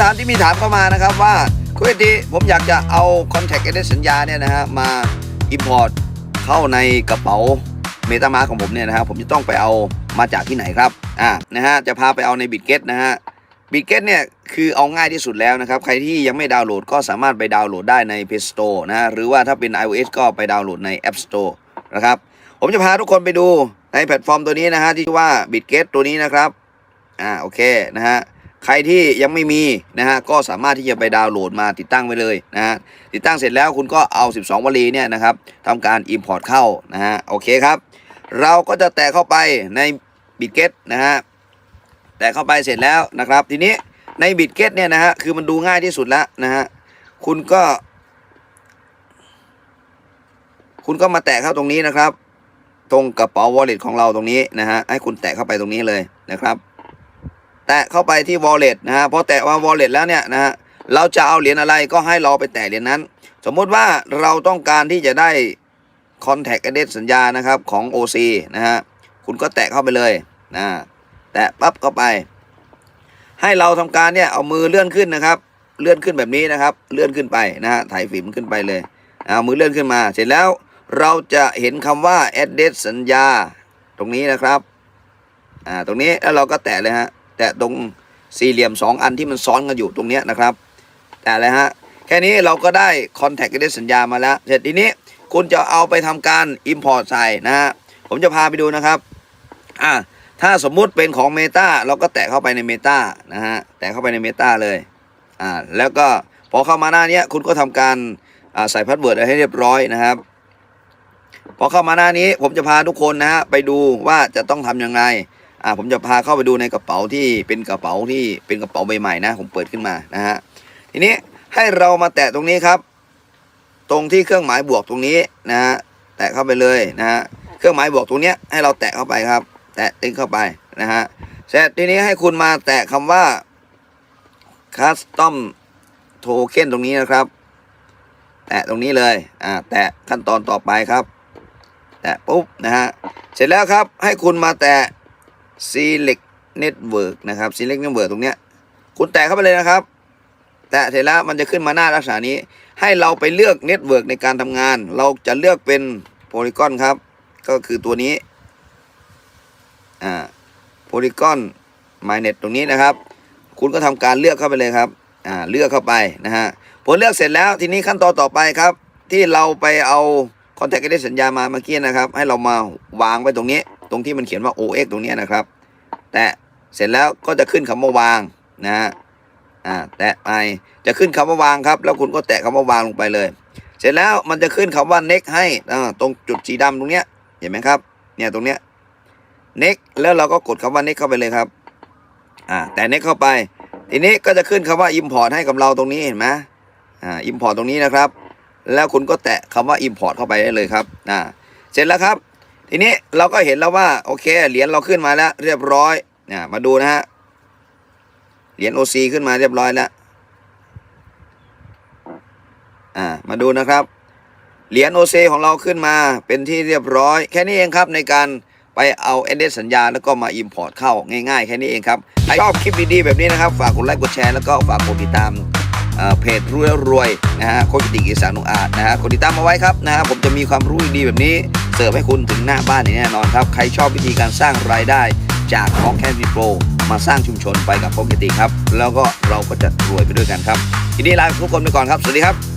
ถามที่มีถามเข้ามานะครับว่าคุณเอทีผมอยากจะเอา Contact e d สัญญาเนี่ยนะฮะมา Import เข้าในกระเป๋าเมตามาของผมเนี่ยนะฮะผมจะต้องไปเอามาจากที่ไหนครับอ่านะฮะจะพาไปเอาในบิ t เกตนะฮะบิ t เกตเนี่ยคือเอาง่ายที่สุดแล้วนะครับ ใครที่ยังไม่ดาวน์โหลดก็สามารถไปดาวน์โหลดได้ใน Play Store นะฮะหรือว่าถ้าเป็น iOS ก็ไปดาวน์โหลดใน App Store นะครับผมจะพาทุกคนไปดูในแพลตฟอร์มตัวนี้นะฮะที่ชื่อว่า b i t g e t ตัวนี้นะครับอ่าโอเคนะฮะ ใครที่ยังไม่มีนะฮะก็สามารถที่จะไปดาวน์โหลดมาติดตั้งไว้เลยนะฮะติดตั้งเสร็จแล้วคุณก็เอา 12 วลีเนี่ยนะครับทำการ Import เข้านะฮะโอเคครับ เราก็จะแตะเข้าไปใน b i t g e t นะฮะแตะเข้าไปเสร็จแล้วนะครับ ทีนี้ใน b i t g e t เนี่ยนะฮะคือมันดูง่ายที่สุดแล้วนะฮะคุณก็ คุณก็มาแตะเข้าตรงนี้นะครับ ตรงกระเป๋า wallet ของเราตรงนี้นะฮะให้คุณแตะเข้าไปตรงนี้เลยนะครับ แตะเข้าไปที่ wallet นะฮะพอแตะว่า wallet แล้วเนี่ยนะฮะเราจะเอาเหรียญอะไรก็ให้เราไปแตะเหรียญนั้น สมมุติว่าเราต้องการที่จะได้ contact address สัญญานะครับของ OC นะฮะคุณก็แตะเข้าไปเลยนะแตะปั๊บเข้าไป ให้เราทำการเนี่ยเอามือเลื่อนขึ้นนะครับ เลื่อนขึ้นแบบนี้นะครับ เลื่อนขึ้นไปนะฮะถ่ายฟิล์มขึ้นไปเลยเอามือเลื่อนขึ้นมา เสร็จแล้วเราจะเห็นคำว่า address สัญญา ตรงนี้นะครับอ่าตรงนี้แล้วเราก็แตะเลยฮะ แตะตรงสี่เหลี่ยมสองอันที่มันซ้อนกันอยู่ตรงนี้นะครับ แต่อะเลยฮะ แค่นี้เราก็ได้ contact address สัญญามาแล้ว เสร็จทีนี้คุณจะเอาไปทำการ import ใส่นะฮะ ผมจะพาไปดูนะครับอ่าถ้าสมมุติเป็นของ Meta เราก็แตะเข้าไปใน Meta นะฮะ แตะเข้าไปใน Meta เลยอ่าแล้วก็พอเข้ามาหน้านี้คุณก็ทำการอ่าใส่พาสเวิร์ดให้เรียบร้อยนะครับพอเข้ามาหน้านี้ผมจะพาทุกคนนะฮะไปดูว่าจะต้องทำยังไง อ่าผมจะพาเข้าไปดูในกระเป๋าที่เป็นกระเป๋าที่เป็นกระเป๋าใบใหม่นะ ผมเปิดขึ้นมานะฮะทีนี้ให้เรามาแตะตรงนี้ครับ ตรงที่เครื่องหมายบวกตรงนี้นะฮะแตะเข้าไปเลยนะฮะเครื่องหมายบวกตรงเนี้ยให้เราแตะเข้าไปครับ แตะติ๊กเข้าไปนะฮะเสร็จทีนี้ให้คุณมาแตะคำว่า custom token ตรงนี้นะครับ แตะตรงนี้เลยอ่าแตะขั้นตอนต่อไปครับ แตะปุ๊บนะฮะเสร็จแล้วครับให้คุณมาแตะ select network นะครับ select network ตรงเนี้ยคุณแตะเข้าไปเลยนะครับ แตะเสร็จแล้วมันจะขึ้นมาหน้าลักษณะนี้ ให้เราไปเลือกเน็ตเวิร์กในการทำงาน เราจะเลือกเป็นโพลีกอนครับ ก็คือตัวนี้อ่าโพลีกอนมเน็ตตรงนี้นะครับ คุณก็ทำการเลือกเข้าไปเลยครับอ่าเลือกเข้าไปนะฮะพอเลือกเสร็จแล้วทีนี้ขั้นตอนต่อไปครับ ที่เราไปเอาคอนแทคได้สัญญามาเมื่อกี้นะครับ ให้เรามาวางไว้ตรงนี้ ตรงที่มันเขียนว่า OX ตรงนี้นะครับ แตะเสร็จแล้วก็จะขึ้นคำว่าวางนะฮะอ่าแตะไปจะขึ้นคำว่าวางครับ แล้วคุณก็แตะคำว่าวางลงไปเลย เสร็จแล้วมันจะขึ้นคำว่า next ให้อ่าตรงจุดสีดำตรงเนี้ยเห็นไหมครับเนี่ยตรงเนี้ย next แล้วเราก็กดคำว่า next เข้าไปเลยครับอ่าแต่ next เข้าไป ทีนี้ก็จะขึ้นคำว่า import ให้กับเราตรงนี้เห็นไหมอ่า import ตรงนี้นะครับ แล้วคุณก็แตะคำว่า import เข้าไปได้เลยครับอ่าเสร็จแล้วครับ ทีนี้เราก็เห็นแล้วว่า โอเคเหรียญเราขึ้นมาแล้ว เรียบร้อยเนี่ยมาดูนะฮะเหรียญ OC ขึ้นมาเรียบร้อยแล้วอ่ามาดูนะครับเหรียญ OC ของเราขึ้นมาเป็นที่เรียบร้อย แค่นี้เองครับในการไปเอาเอเดสัญญาแล้วก็มา Import เข้าง่ายๆ แค่นี้เองครับชอบคลิปดีๆแบบนี้นะครับ ฝากกดไลค์กดแชร์แล้วก็ฝากกดติดตามเอ่อเพจรู้แล้วรวยนะฮะโคชติกอีสานนุอาจนะฮะกดติดตามมาไว้ครับนะฮะผมจะมีความรู้ดีๆแบบนี้ เสิร์ฟให้คุณถึงหน้าบ้านอย่างแน่นอนครับ ใครชอบวิธีการสร้างรายได้จากของแคส i โปรมาสร้างชุมชนไปกับโคชติครับ แล้วก็เราก็จะรวยไปด้วยกันครับทีนี้ลาทุกคนไปก่อนครับ สวัสดีครับ